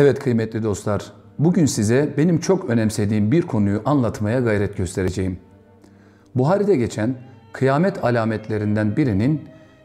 Evet kıymetli dostlar, bugün size benim çok önemsediğim bir konuyu anlatmaya gayret göstereceğim. Buhari'de geçen kıyamet alametlerinden birinin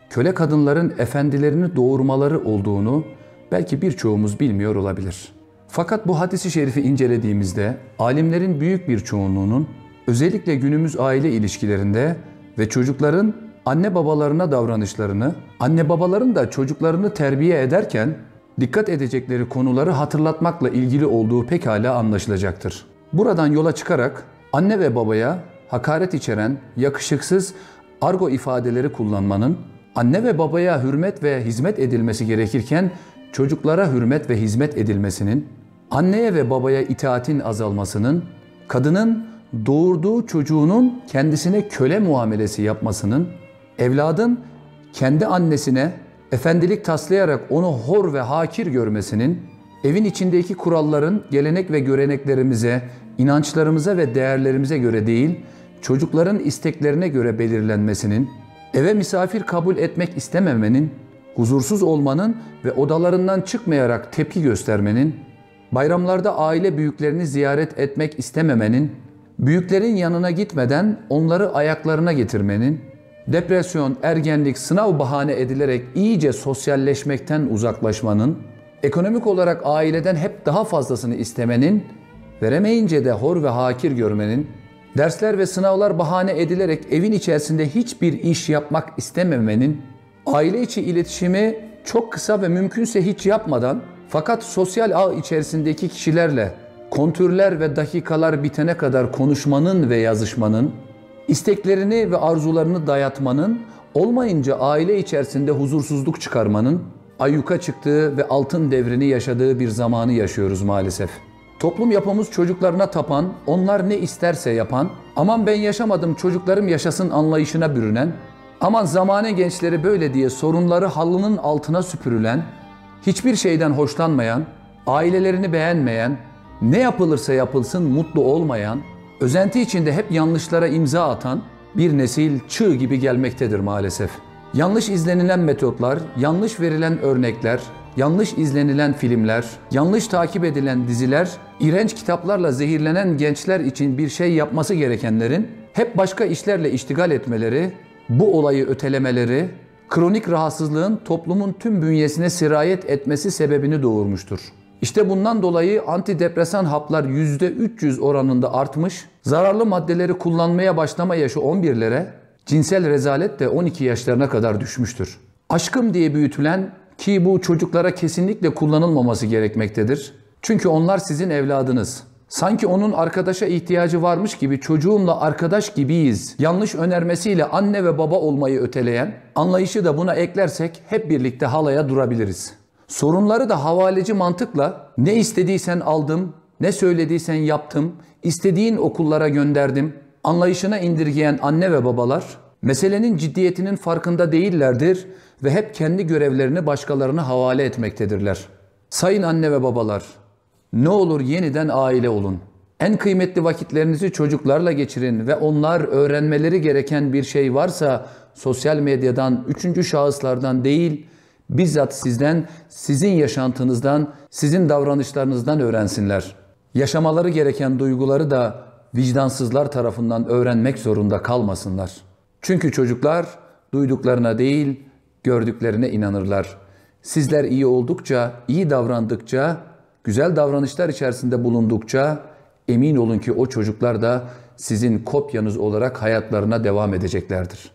köle kadınların efendilerini doğurmaları olduğunu belki birçoğumuz bilmiyor olabilir. Fakat bu hadisi şerifi incelediğimizde alimlerin büyük bir çoğunluğunun özellikle günümüz aile ilişkilerinde ve çocukların anne babalarına davranışlarını, anne babaların da çocuklarını terbiye ederken dikkat edecekleri konuları hatırlatmakla ilgili olduğu pekala anlaşılacaktır. Buradan yola çıkarak anne ve babaya hakaret içeren yakışıksız argo ifadeleri kullanmanın, anne ve babaya hürmet ve hizmet edilmesi gerekirken çocuklara hürmet ve hizmet edilmesinin, anneye ve babaya itaatin azalmasının, kadının doğurduğu çocuğunun kendisine köle muamelesi yapmasının, evladın kendi annesine efendilik taslayarak onu hor ve hakir görmesinin, evin içindeki kuralların gelenek ve göreneklerimize, inançlarımıza ve değerlerimize göre değil, çocukların isteklerine göre belirlenmesinin, eve misafir kabul etmek istememenin, huzursuz olmanın ve odalarından çıkmayarak tepki göstermenin, bayramlarda aile büyüklerini ziyaret etmek istememenin, büyüklerin yanına gitmeden onları ayaklarına getirmenin, depresyon, ergenlik, sınav bahane edilerek iyice sosyalleşmekten uzaklaşmanın, ekonomik olarak aileden hep daha fazlasını istemenin, veremeyince de hor ve hakir görmenin, dersler ve sınavlar bahane edilerek evin içerisinde hiçbir iş yapmak istememenin, aile içi iletişimi çok kısa ve mümkünse hiç yapmadan fakat sosyal ağ içerisindeki kişilerle kontürler ve dakikalar bitene kadar konuşmanın ve yazışmanın, isteklerini ve arzularını dayatmanın, olmayınca aile içerisinde huzursuzluk çıkarmanın, ayyuka çıktığı ve altın devrini yaşadığı bir zamanı yaşıyoruz maalesef. Toplum yapımız çocuklarına tapan, onlar ne isterse yapan, aman ben yaşamadım çocuklarım yaşasın anlayışına bürünen, aman zamane gençleri böyle diye sorunları halının altına süpürülen, hiçbir şeyden hoşlanmayan, ailelerini beğenmeyen, ne yapılırsa yapılsın mutlu olmayan, özenti içinde hep yanlışlara imza atan bir nesil çığ gibi gelmektedir maalesef. Yanlış izlenilen metotlar, yanlış verilen örnekler, yanlış izlenilen filmler, yanlış takip edilen diziler, iğrenç kitaplarla zehirlenen gençler için bir şey yapması gerekenlerin hep başka işlerle iştigal etmeleri, bu olayı ötelemeleri, kronik rahatsızlığın toplumun tüm bünyesine sirayet etmesi sebebini doğurmuştur. İşte bundan dolayı antidepresan haplar %300 oranında artmış, zararlı maddeleri kullanmaya başlama yaşı 11'lere, cinsel rezalet de 12 yaşlarına kadar düşmüştür. Aşkım diye büyütülen ki bu çocuklara kesinlikle kullanılmaması gerekmektedir. Çünkü onlar sizin evladınız. Sanki onun arkadaşa ihtiyacı varmış gibi çocuğumla arkadaş gibiyiz. Yanlış önermesiyle anne ve baba olmayı öteleyen, anlayışı da buna eklersek hep birlikte halaya durabiliriz. Sorunları da havaleci mantıkla ne istediysen aldım, ne söylediysen yaptım, istediğin okullara gönderdim. Anlayışına indirgeyen anne ve babalar meselenin ciddiyetinin farkında değillerdir ve hep kendi görevlerini başkalarına havale etmektedirler. Sayın anne ve babalar, ne olur yeniden aile olun. En kıymetli vakitlerinizi çocuklarla geçirin ve onlar öğrenmeleri gereken bir şey varsa sosyal medyadan, üçüncü şahıslardan değil, bizzat sizden, sizin yaşantınızdan, sizin davranışlarınızdan öğrensinler. Yaşamaları gereken duyguları da vicdansızlar tarafından öğrenmek zorunda kalmasınlar. Çünkü çocuklar duyduklarına değil, gördüklerine inanırlar. Sizler iyi oldukça, iyi davrandıkça, güzel davranışlar içerisinde bulundukça emin olun ki o çocuklar da sizin kopyanız olarak hayatlarına devam edeceklerdir.